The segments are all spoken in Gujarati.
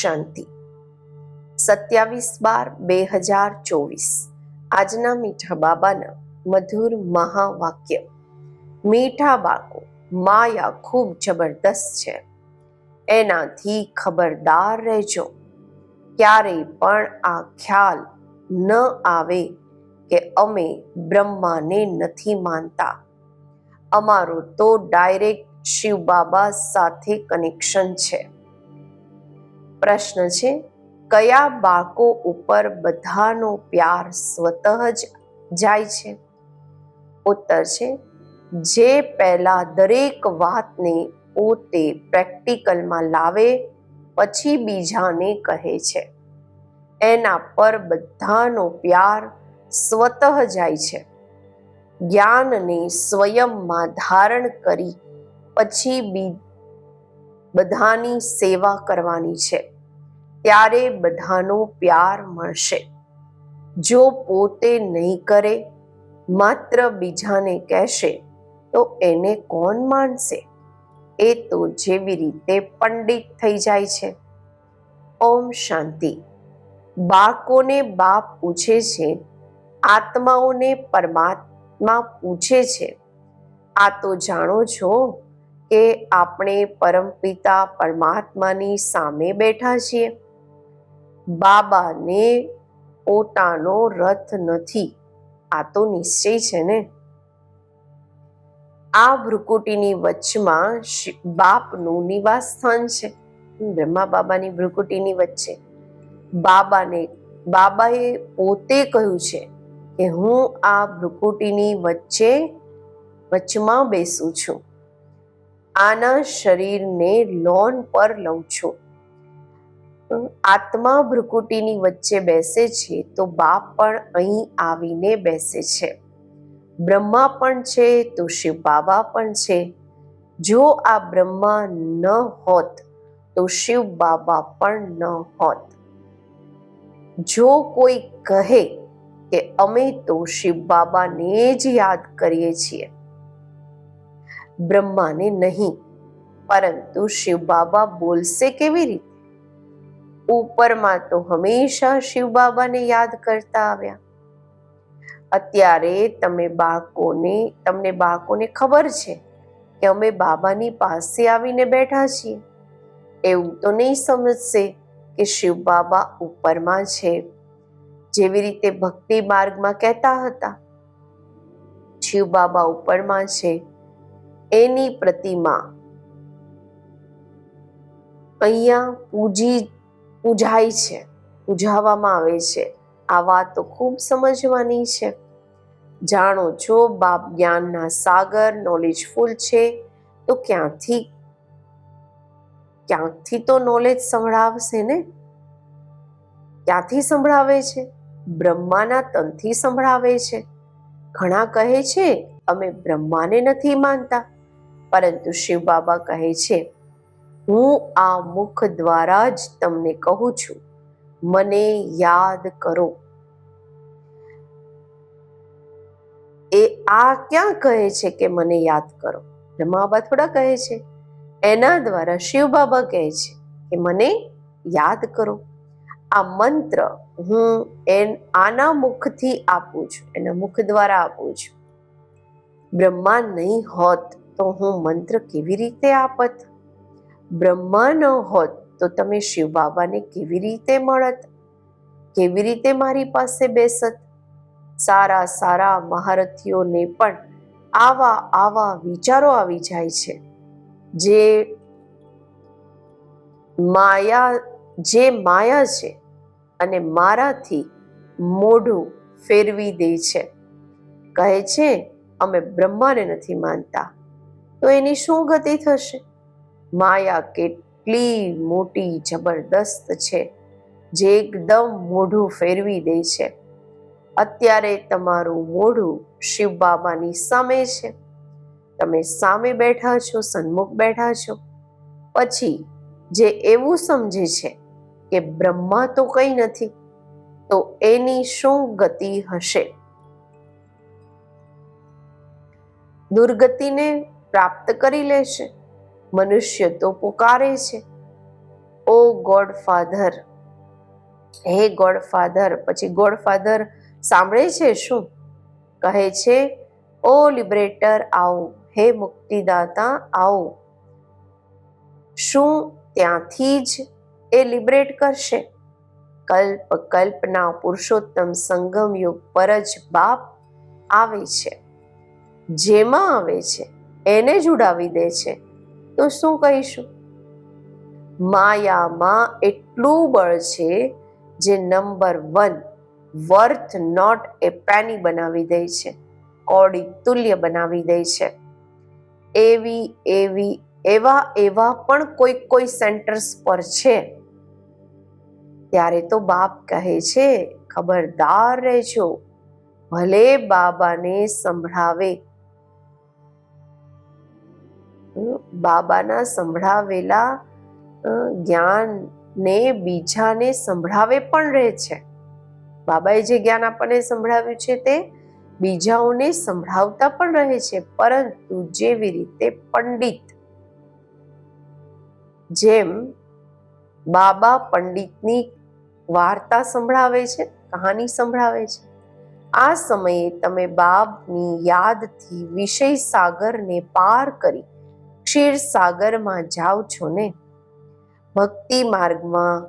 શાંતિ. સત્યાવીસ બાર બે હજાર ચોવીસ. આજના મીઠા બાબાના મધુર મહાવાક્ય. મીઠા બાળકો, માયા ખૂબ જબરદસ્ત છે. એનાથી ખબરદાર રહેજો. ક્યારેય પણ આ ખ્યાલ ન આવે કે અમે બ્રહ્માને નથી માનતા. અમારું તો ડાયરેક્ટ શિવ બાબા સાથે કનેક્શન છે. પ્રશ્ન છે, કયા બાળકો ઉપર બધાનો પ્યાર સ્વતઃ જ જાય છે? ઉત્તર છે, જે પહેલા દરેક વાતને પોતે પ્રેક્ટિકલમાં લાવે, પછી બીજાને કહે છે. એના પર બધાનો પ્યાર સ્વતઃ જાય છે. જ્ઞાનને સ્વયંમાં ધારણ કરી, પછી બી બધાની સેવા કરવાની છે. ત્યારે બધાનો પ્યાર મળશે. જો પોતે નહીં કરે, માત્ર બીજાને કહેશે, તો એને કોણ માનશે? એ તો જેવી રીતે પંડિત થઈ જાય છે. ઓમ શાંતિ. બાળકોને બાપ પૂછે છે, આત્માઓને પરમાત્મા પૂછે છે. આ તો જાણો છો કે આપણે પરમપિતા પરમાત્માની સામે બેઠા છીએ. બાબાને પોતાનો રથ નથી, આ તો નિશ્ચય છે ને? આ ભ્રુકુટીની વચમાં બાપનું નિવાસ સ્થાન છે. બ્રહ્મા બાબાની ભ્રુકુટીની વચ્ચે. બાબાને, બાબાએ પોતે કહ્યું છે કે હું આ ભ્રુકુટીની વચ્ચે, વચમાં બેસું છું. આના શરીરને લોન પર લઉં છું. આત્મા ભ્રુકુટીની વચ્ચે બેસે છે તો બાપ પણ અહીં આવીને બેસે છે. બ્રહ્મા પણ છે તો શિવ બાબા પણ છે. જો આ બ્રહ્મા ન હોત તો શિવ બાબા પણ ન હોત. જો કોઈ કહે કે અમે તો શિવ બાબાને જ યાદ કરીએ છીએ બ્રહ્માને નહીં. પરંતુ શિવ બાબા બોલશે કેવી રીતે? ઉપરમાં તો હંમેશા શિવ બાબાને યાદ કરતા આવ્યા. અત્યારે તમે બાળકોને, તમને બાળકોને ખબર છે કે અમે બાબાની પાસે આવીને બેઠા છીએ. એવું તો નહીં સમજશે કે શિવ બાબા ઉપરમાં છે. જેવી રીતે ભક્તિ માર્ગમાં કહેતા હતા. શિવ બાબા ઉપરમાં છે એની પ્રતિમા. અહીંયા પૂજી, પૂજાય છે, પૂજાવામાં આવે છે. આ વાત તો ખૂબ સમજવાની છે. જાણો છો, બાપ જ્ઞાનના સાગર નોલેજફુલ છે, તો ક્યાંથી ક્યાંથી તો નોલેજ સંભળાવશે ને? ક્યાંથી સંભળાવે છે? બ્રહ્માના તનથી સંભળાવે છે. ઘણા કહે છે, અમે બ્રહ્માને નથી માનતા. પરંતુ શિવ બાબા કહે છે, હું આ મુખ દ્વારા જ તમને કહું છું. મને યાદ કરો. એ આ ક્યાં કહે છે કે મને યાદ કરો? બ્રહ્મા બાબા થોડા કહે છે. એના દ્વારા શિવ બાબા કહે છે કે મને યાદ કરો. આ મંત્ર હું એન આના મુખથી આપું છું. એના મુખ દ્વારા આપું છું. બ્રહ્મા નહીં હોત તો હું મંત્ર કેવી રીતે આપત? બ્રહ્મા ન હોત તો તમે શિવ બાબાને કેવી રીતે મળત? કેવી રીતે મારી પાસે બેસત? સારા સારા મહારથીઓને પણ આવા આવા વિચારો આવી જાય છે. જે માયા જે માયા છે અને મારાથી મોઢું ફેરવી દે છે. કહે છે, અમે બ્રહ્માને નથી માનતા. તો એની શું ગતિ થશે? માયા કેટલી મોટી જબરદસ્ત છે, જે એકદમ મોઢું ફેરવી દે છે. અત્યારે તમારું મોઢું શિવ બાબાની સામે છે. તમે સામે બેઠા છો, સન્મુખ બેઠા છો. પછી જે એવું સમજે છે કે બ્રહ્મા તો કંઈ નથી, તો એની શું ગતિ હશે? દુર્ગતિને પ્રાપ્ત કરી લેશે મનુષ્ય તો પુકારે છે. ઓ ગોડ ફાધર હે ગોડ ફાધર પછી ગોડ ફાધર સાંભળે છે શું? કહે છે, ઓ લિબરેટર, આવો. હે મુક્તિદાતા, આવો. શું ત્યાંથી જ એ લિબરેટ કરશે? કલ્પ, કલ્પના પુરુષોત્તમ સંગમ યુગ પર જ બાપ આવે છે. જેમાં આવે છે. એને જ દે છે. તો શું કહીશું? માયામાં એટલું બળ છે જે number one worth not a penny બનાવી દે છે. કોડી તુલ્ય બનાવી દે છે. એવી એવી, એવા એવા પણ કોઈ કોઈ સેન્ટર્સ પર છે. ત્યારે તો બાપ કહે છે, ખબરદાર રહેજો. ભલે બાબાને સંભળાવે બાબાના સંભળાવેલા જ્ઞાનને બીજાને સંભળાવે પણ રહે છે. બાબાએ જે જ્ઞાન આપણને સંભળાવ્યું છે તે બીજાઓને સંભળાવતા પણ રહે છે, પરંતુ જેવી રીતે પંડિત. જેમ બાબા પંડિતની વાર્તા સંભળાવે છે, કહાની સંભળાવે છે, આ સમયે તમે બાપની યાદથી વિષય સાગરને પાર કરી ક્ષીર સાગરમાં જાઓ છો ને? ભક્તિ માર્ગમાં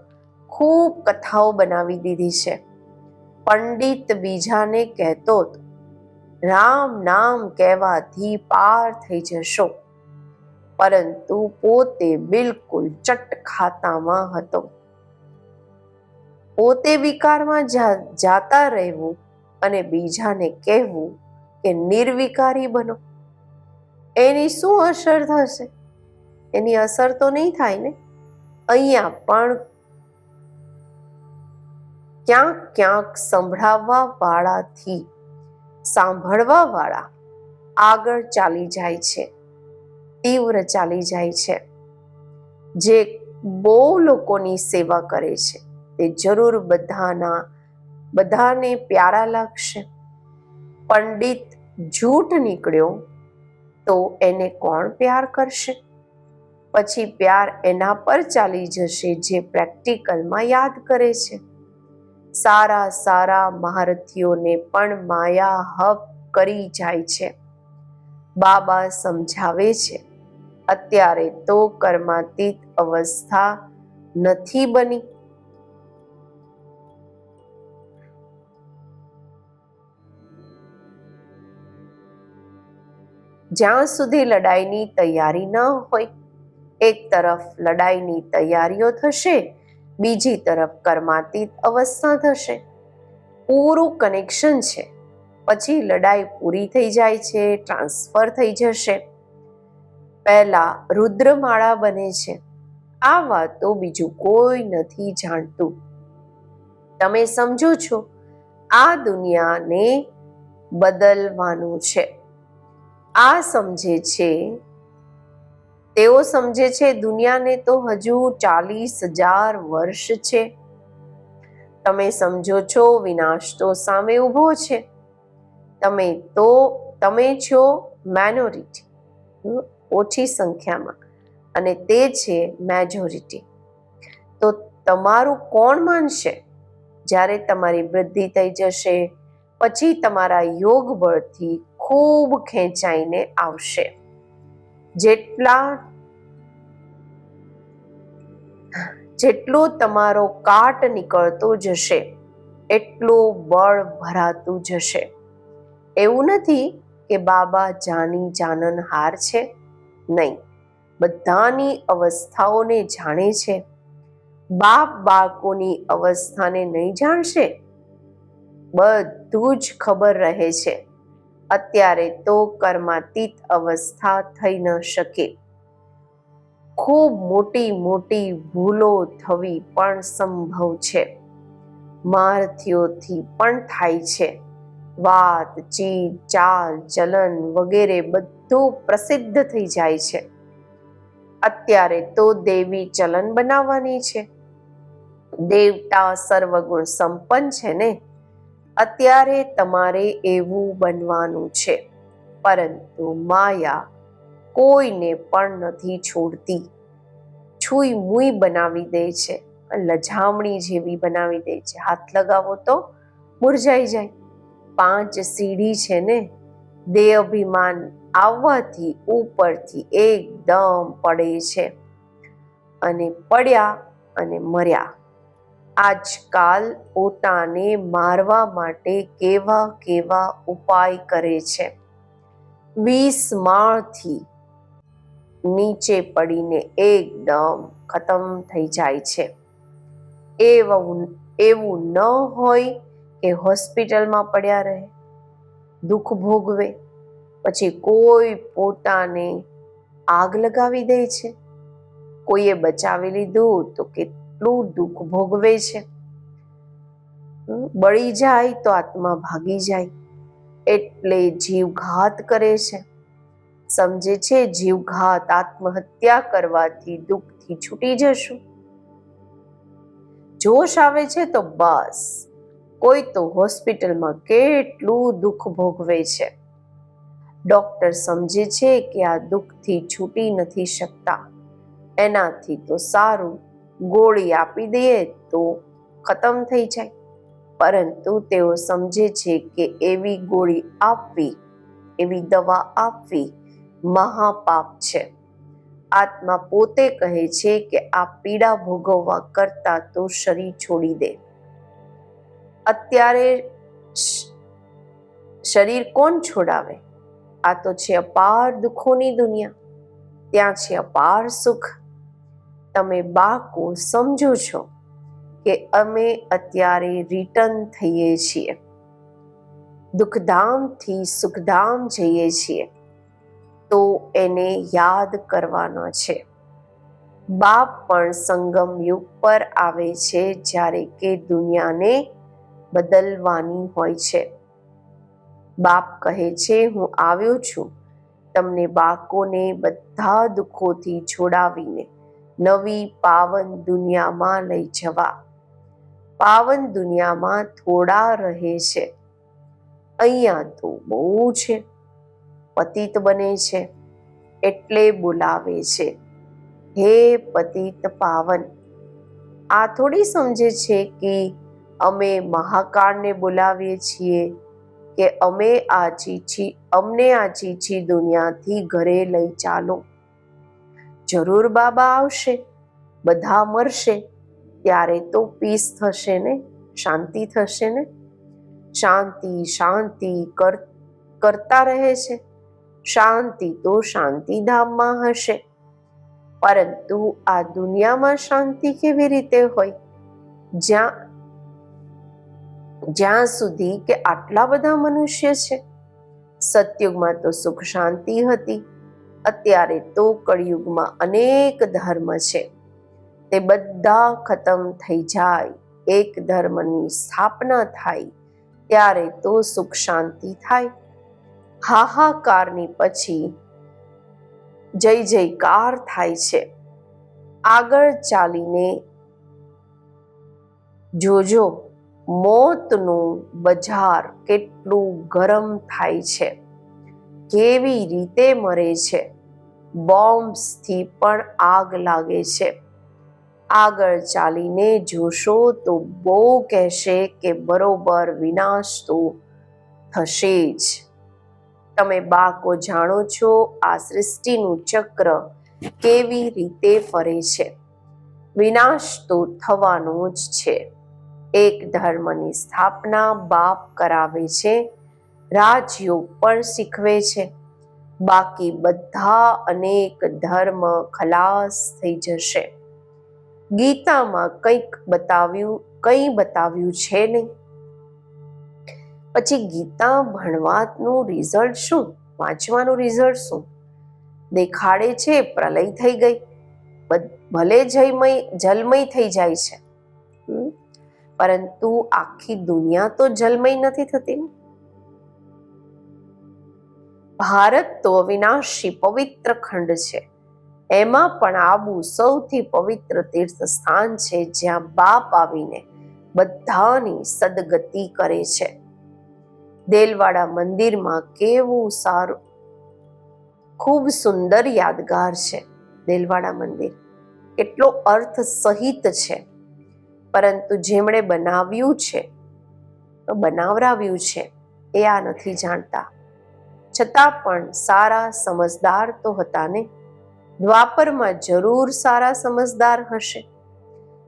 ખૂબ કથાઓ બનાવી દીધી છે. પંડિત બીજાને કહેતો રામ નામ કહેવાથી પાર થઈ જશો. પરંતુ પોતે બિલકુલ ચટ ખાતામાં હતો. પોતે વિકારમાં જાતા રહેવું અને બીજાને કહેવું કે નિર્વિકારી બનો. એની શું અસર થશે? એની અસર તો નહીં થાય ને? અહીંયા પણ ક્યાંક ક્યાંક સંભળાવવા વાળાથી, સાંભળવા વાળા આગળ ચાલી જાય છે, તીવ્ર ચાલી જાય છે. જે બહુ લોકોની સેવા કરે છે, તે જરૂર બધાના, બધાને પ્યારા લાગશે. પંડિત જૂઠ નીકળ્યો તો એને કોણ પ્યાર કરશે? પછી પ્યાર એના પર ચાલી જશે જે પ્રેક્ટિકલમાં યાદ કરે છે. સારા સારા મહારથીઓને પણ માયા હપ કરી જાય છે. બાબા સમજાવે છે, અત્યારે તો કર્માતીત અવસ્થા નથી બની. જ્યાં સુધી લડાઈની તૈયારી ન હોય, એક તરફ લડાઈની તૈયારીઓ થશે, બીજી તરફ કર્માતીત અવસ્થા થશે. પૂરું કનેક્શન છે. પછી લડાઈ પૂરી થઈ જાય છે, ટ્રાન્સફર થઈ જશે. પહેલા રુદ્રમાળા બને છે. આ વાત બીજું કોઈ નથી જાણતું. તમે સમજો છો, આ દુનિયાને બદલવાનું છે. આ સમજે છે. તેઓ સમજે છે, દુનિયાને તો હજુ ચાલીસ હજાર વર્ષ છે. તમે સમજો છો, વિનાશ તો સામે ઊભો છે. તમે તો, તમે છો મેનોરિટી ઓછી સંખ્યામાં. અને તે છે મેજોરિટી તો તમારું કોણ માનશે? જ્યારે તમારી વૃદ્ધિ થઈ જશે, પછી તમારા યોગ બળથી ખૂબ ખેંચાઈને આવશે. જેટલા જેટલો તમારો કાટ નીકળતો જશે, એટલું બળ ભરાતું જશે. એવું નથી કે બાબા જાની જાનન હાર છે, નહીં. બધાની અવસ્થાઓને જાણે છે. બાપ બાળકોની અવસ્થાને નહીં જાણશે? બધું જ ખબર રહે છે. અત્યારે તો કર્માતીત અવસ્થા થઈ ન શકે. ખૂબ મોટી મોટી ભૂલો થવી પણ સંભવ છે. મારથીઓથી પણ થાય છે. વાત, ચીજ, ચાલ, ચલન વગેરે બધું પ્રસિદ્ધ થઈ જાય છે. અત્યારે તો દેવી ચલન બનાવવાની છે. દેવતા સર્વગુણ સંપન્ન છે ને? અત્યારે તમારે એવું બનવાનું છે. પરંતુ માયા કોઈને પણ નથી છોડતી. છુઈ મુઈ બનાવી દે છે, લજામણી જેવી બનાવી દે છે. હાથ લગાવો તો મુરઝાઈ જાય. પાંચ સીડી છે ને દેહ અભિમાન આવવાથી ઉપરથી એકદમ પડે છે. અને પડ્યા અને મર્યા. આજકાલ પોતાને મારવા માટે કેવા કેવા ઉપાય કરે છે. વીસ માળથી નીચે પડીને એકદમ ખતમ થઈ જાય છે. એવું એવું ન હોય કે હોસ્પિટલમાં પડ્યા રહે, દુઃખ ભોગવે, પછી કોઈ પોતાને આગ લગાવી દે છે. કોઈએ બચાવી લીધું તો કેટલું દુઃખ ભોગવે છે. બળી જાય તો આત્મા ભાગી જાય. એટલે જીવઘાત કરે છે. સમજે છે જીવઘાત આત્મહત્યા કરવાથી દુઃખથી છૂટી જશું. જોશ આવે છે તો બસ. કોઈ તો હોસ્પિટલમાં કેટલું દુઃખ ભોગવે છે. ડોક્ટર સમજે છે કે આ દુઃખથી છૂટી નથી શકતા. એનાથી તો સારું. ગોળી આપી દઈએ તો ખતમ થઈ જાય. પરંતુ તેઓ સમજે છે કે એવી ગોળી આપવી, એવી દવા આપવી મહાપાપ છે. આત્મા પોતે કહે છે કે આ પીડા ભોગવવા કરતા તો શરીર છોડી દે. અત્યારે શરીર કોણ છોડાવે? આ તો છે અપાર દુઃખોની દુનિયા. ત્યાં છે અપાર સુખ. તમે બાકો સમજો છો કે અમે અત્યારે રિટર્ન થઈએ છીએ. દુઃખધામથી સુખધામ જઈએ છીએ. તો એને યાદ કરવાનો છે. બાપ પણ સંગમ યુગ પર આવે છે જ્યારે કે દુનિયાને બદલવાની હોય છે. બાપ કહે છે, હું આવ્યો છું. તમને બાકોને બધા દુઃખોથી છોડાવીને નવી પાવન દુનિયામાં લઈ જવા. પાવન દુનિયામાં થોડા રહે છે. અહીંયા તો બહુ છે. પતિત બને છે. એટલે બોલાવે છે. હે પતિત પાવન, આ થોડી સમજે છે કે અમે મહાકાળને બોલાવીએ છીએ કે અમે આ ચીચી અમને આ ચીચી દુનિયાથી ઘરે લઈ ચાલો. જરૂર બાબા આવશે, બધા મરશે, ત્યારે તો પીસ થશે ને, શાંતિ થશે ને? શાંતિ શાંતિ કર, કરતા રહે છે. શાંતિ તો શાંતિધામમાં હશે. પરંતુ આ દુનિયામાં શાંતિ કેવી રીતે હોય? જ્યાં જ્યાં સુધી કે આટલા બધા મનુષ્ય છે. સતયુગમાં તો સુખ શાંતિ હતી. અત્યારે તો કળિયુગમાં અનેક ધર્મ છે. તે બધા ખતમ થઈ જાય, એક ધર્મની સ્થાપના થાય, ત્યારે તો સુખ શાંતિ થાય. હાહાકારની પછી જય જયકાર થાય છે. આગળ ચાલીને જોજો, મોતનું બજાર કેટલું ગરમ થાય છે. કેવી રીતે મરે છે? બોમ્બ્સથી પણ આગ લાગે છે. આગળ ચાલીને જોશો તો બહુ કહેશે કે બરોબર વિનાશ તો થશે જ. તમે બાકો જાણો છો આ સૃષ્ટિનું ચક્ર કેવી રીતે ફરે છે? વિનાશ તો થવાનો જ છે. એક ધર્મની સ્થાપના બાપ કરાવે છે રાજયોગ પણ શીખવે છે. બાકી બધા અનેક ધર્મ ખલાસ થઈ જશે. ગીતામાં કંઈક બતાવ્યું, કંઈ બતાવ્યું છે નહીં. પછી ગીતા ભણવાનું રિઝલ્ટ શું? વાંચવાનું રિઝલ્ટ શું? દેખાડે છે, પ્રલય થઈ ગઈ. ભલે જયમય, જલમય થઈ જાય છે. પરંતુ આખી દુનિયા તો જલમય નથી થતી ને. ભારત તો અવિનાશી પવિત્ર ખંડ છે. એમાં પણ આબુ સૌથી પવિત્ર તીર્થ સ્થાન છે જ્યાં બાપ આવીને બધાની સદગતિ કરે છે. દેલવાડા મંદિરમાં કેવું સારું, ખૂબ સુંદર યાદગાર છે દેલવાડા મંદિર. કેટલો અર્થ સહિત છે. પરંતુ જેમણે બનાવ્યું છે બનાવરાવ્યું છે, એ આ નથી જાણતા. છતાં પણ સારા સમજદાર તો હતા ને? દ્વાપરમાં જરૂર સારા સમજદાર હશે.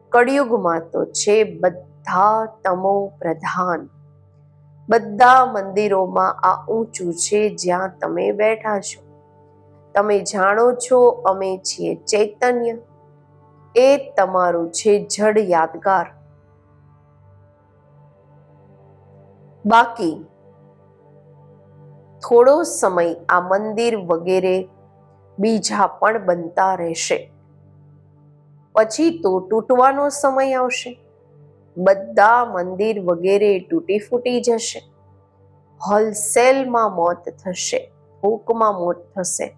કળિયુગમાં તો છે બધા તમો પ્રધાન. બધા મંદિરોમાં આ ઊંચું છે જ્યાં તમે બેઠા છો. તમે જાણો છો અમે છીએ ચૈતન્ય. એ તમારું છે જડ યાદગાર. બાકી થોડો સમય આ મંદિર વગેરે બીજા પણ બનતા રહેશે. પછી તો તૂટવાનો સમય આવશે. બધા મંદિર વગેરે તૂટી ફૂટી જશે. હોલસેલમાં મોત થશે ભૂકમાં મોત થશે.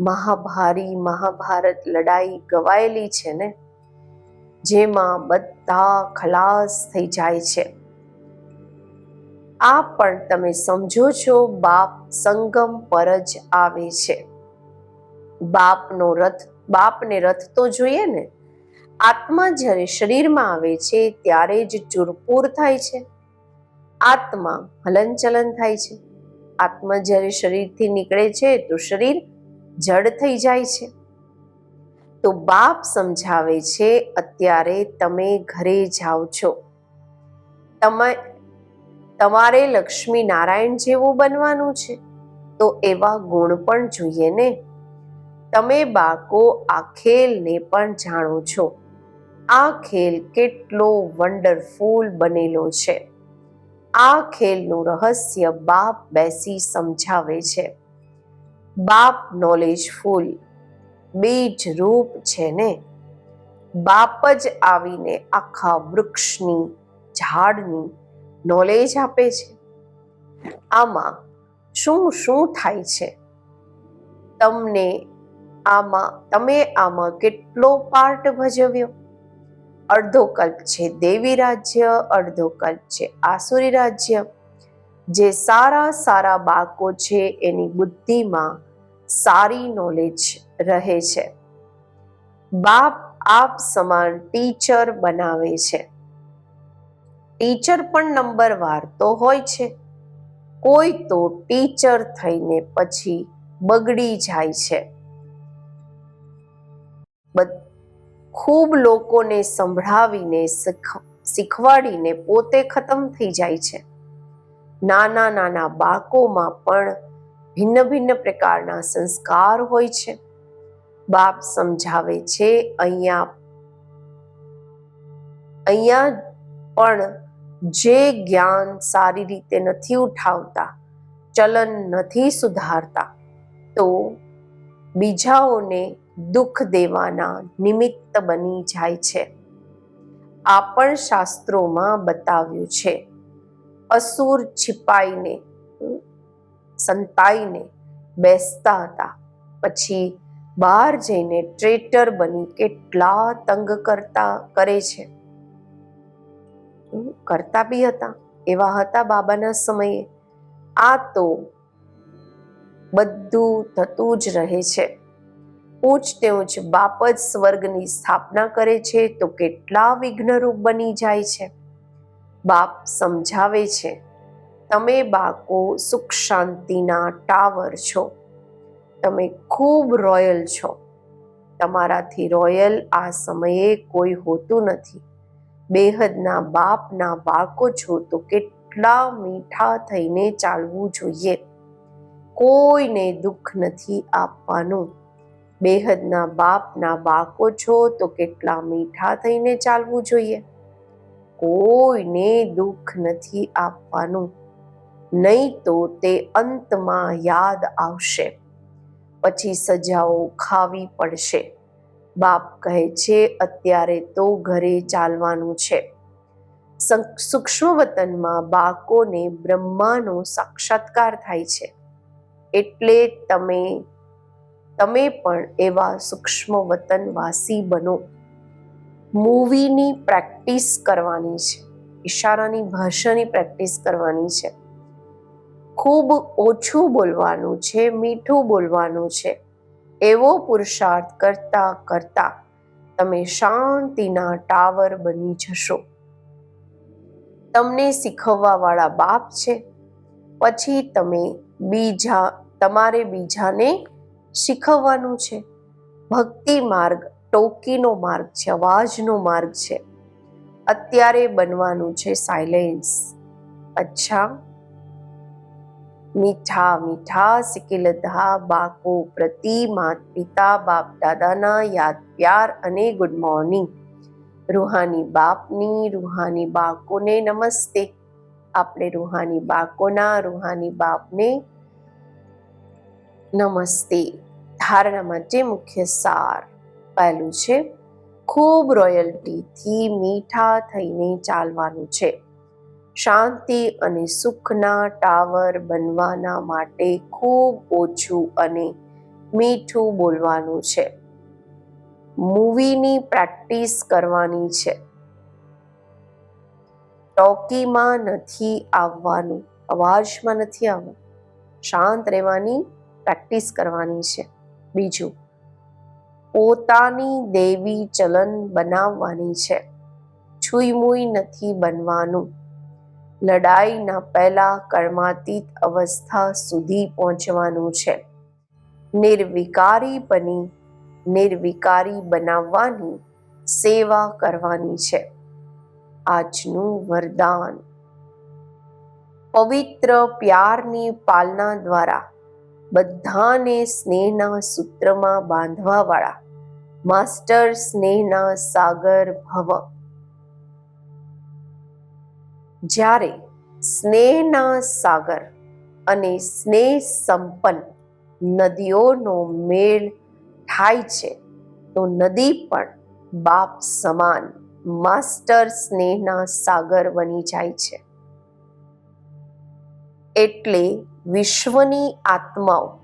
મહાભારી મહાભારત લડાઈ ગવાયેલી છે ને? જેમાં બધા ખલાસ થઈ જાય છે. આ પણ તમે સમજો છો, બાપ સંગમ પર જ આવે છે. બાપનો રથ, બાપને રથ તો જોઈએ ને? આત્મા જ્યારે શરીરમાં આવે છે, ત્યારે જ ચૂરપૂર થાય છે. આત્મા હલનચલન થાય છે. આત્મા જ્યારે શરીરથી નીકળે છે, તો શરીર જડ થઈ જાય છે. તો બાપ સમજાવે છે, અત્યારે તમે ઘરે જાઓ છો. તમે તમારે લક્ષ્મી નારાયણ જેવું બનવાનું છે. તો એવા ગુણ પણ જોઈએ ને. તમે બાળકો આ ખેલને પણ જાણો છો. આ ખેલ કેટલો વન્ડરફુલ બનેલો છે. આ ખેલનું રહસ્ય બાપ બેસી સમજાવે છે. બાપ નોલેજફુલ બીજ રૂપ છે ને. બાપ જ આવીને આખા વૃક્ષની, ઝાડની નોલેજ આપે છે. આમાં શું શું થાય છે? તમને આમાં, તમે આમાં કેટલો પાર્ટ ભજવ્યો? અડધો કલ્પ છે દેવી રાજ્ય, અડધો કલ્પ છે આસુરી રાજ્ય. જે સારા સારા બાળકો છે એની બુદ્ધિમાં સારી નોલેજ રહે છે. બાપ આપ સમાન ટીચર બનાવે છે. ટીચર પણ નંબરવાર તો હોય છે. કોઈ તો ટીચર થઈને પછી બગડી જાય છે. ખૂબ લોકોને સંભળાવીને શીખવાડીને પોતે ખતમ થઈ જાય છે. નાના નાના બાળકોમાં પણ ભિન્ન ભિન્ન પ્રકારના સંસ્કાર હોય છે. બાપ સમજાવે છે, અહીંયા અહીંયા પણ જે જ્ઞાન સારી રીતે નથી ઉઠાવતા, ચલન નથી સુધારતા, તો બીજાઓને દુઃખ દેવાના નિમિત્ત બની જાય છે. આ પણ શાસ્ત્રોમાં બતાવ્યું છે. અસુર છિપાઈને, સંતાઈને બેસતા હતા. પછી બહાર જઈને ટ્રેટર બની કેટલા તંગ કરતા, કરે છે. કરતા બી હતા, એવા હતા બાબાના સમયે. આ તો બધું થતું જ રહે છે. ઊંચ તે ઊંચ બાપ જ સ્વર્ગની સ્થાપના કરે છે તો કેટલા વિઘ્નરૂપ બની જાય છે. બાપ સમજાવે છે, તમે બાળકો સુખ શાંતિના ટાવર છો. તમે ખૂબ રોયલ છો. તમારાથી રોયલ આ સમયે કોઈ હોતું નથી. બેહદના બાપના બાળકો છો તો કેટલા મીઠા થઈને ચાલવું જોઈએ. કોઈને દુઃખ નથી આપવાનું. બેહદના બાપના બાળકો છો તો કેટલા મીઠા થઈને ચાલવું જોઈએ. કોઈને દુઃખ નથી આપવાનું. નહીં તો તે અંતમાં યાદ આવશે. પછી સજાઓ ખાવી પડશે. બાપ કહે છે, અત્યારે તો ઘરે ચાલવાનું છે. સૂક્ષ્મ વતનમાં બાળકોને બ્રહ્માનો સાક્ષાત્કાર થાય છે. એટલે તમે તમે પણ એવા સૂક્ષ્મ વતનવાસી બનો. મૂવીની પ્રેક્ટિસ કરવાની છે. ઈશારાની ભાષાની પ્રેક્ટિસ કરવાની છે. ખૂબ ઓછું બોલવાનું છે, મીઠું બોલવાનું છે. એવો પુરુષાર્થ કરતા કરતા તમે શાંતિના ટાવર બની જશો. તમને શીખવવા વાળા બાપ છે. પછી તમે બીજા, તમારે બીજાને શીખવવાનું છે. ભક્તિ માર્ગ ટોકીનો માર્ગ છે, અવાજનો માર્ગ છે. અત્યારે બનવાનું છે સાયલેન્સ અચ્છા. મીઠા મીઠા સિકિલધા બાકો પ્રતિ માત પિતા બાપ, દાદાના યાદ, પ્યાર અને ગુડ મોર્નિંગ રૂહાની બાપની, રૂહાની બાકોને નમસ્તે. આપણે રૂહાની બાકોના રૂહાની બાપને નમસ્તે. ધારણા માટે મુખ્ય સાર પહેલું છે, ખૂબ રોયલ્ટીથી મીઠા થઈને ચાલવાનું છે. શાંતિ અને સુખના ટાવર બનવાના માટે ખૂબ ઓછું અને મીઠું બોલવાનું છે. મૂવીની પ્રેક્ટિસ કરવાની છે. ટોકીમાં નથી આવવાનું. અવાજમાં નથી આવવાનું. શાંત રહેવાની, પ્રેક્ટિસ કરવાની છે. બીજું, પોતાની દેવી ચલન બનાવવાની છે. છુઈમુઈ નથી બનવાનું. લડાઈના પહેલા કર્માતીત અવસ્થા સુધી પહોંચવાનું છે. નિર્વિકારી બની, નિર્વિકારી બનાવવાની સેવા કરવાની છે. આજનું વરદાન. પવિત્ર પ્યારની પાલના દ્વારા બધાને સ્નેહના સૂત્રમાં બાંધવાવાળા, માસ્ટર સ્નેહના સાગર ભવ જ્યારે સ્નેહના સાગર અને સ્નેહ સંપન્ન નદીઓનો મેળ થાય છે, તો નદી પણ બાપ સમાન માસ્ટર સ્નેહના સાગર બની જાય છે. એટલે વિશ્વની આત્માઓ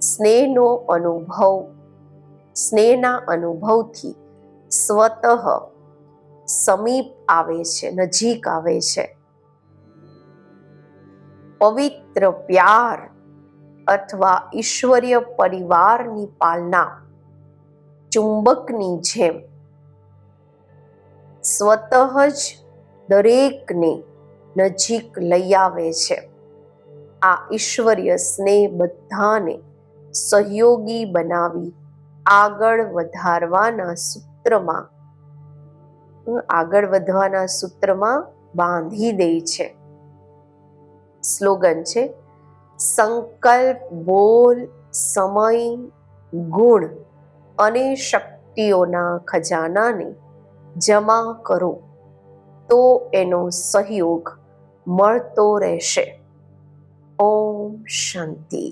સ્નેહનો અનુભવ, સ્નેહના અનુભવથી સ્વતઃ સમીપ આવે છે, નજીક આવે છે. પવિત્ર પ્યાર અથવા ઈશ્વરીય પરિવારની પાલના ચુંબકની જેમ. સ્વતઃ જ દરેકને નજીક લઈ આવે છે. આ ઈશ્વરીય સ્નેહ બધાને સહયોગી બનાવી આગળ વધારવાના સૂત્રમાં આગળ વધવાના સૂત્રમાં બાંધી દે છે. સ્લોગન છે, સંકલ્પ, બોલ, સમય, ગુણ અને શક્તિઓના ખજાનાને જમા કરો, તો એનો સહયોગ મળતો રહેશે. ઓમ શાંતિ.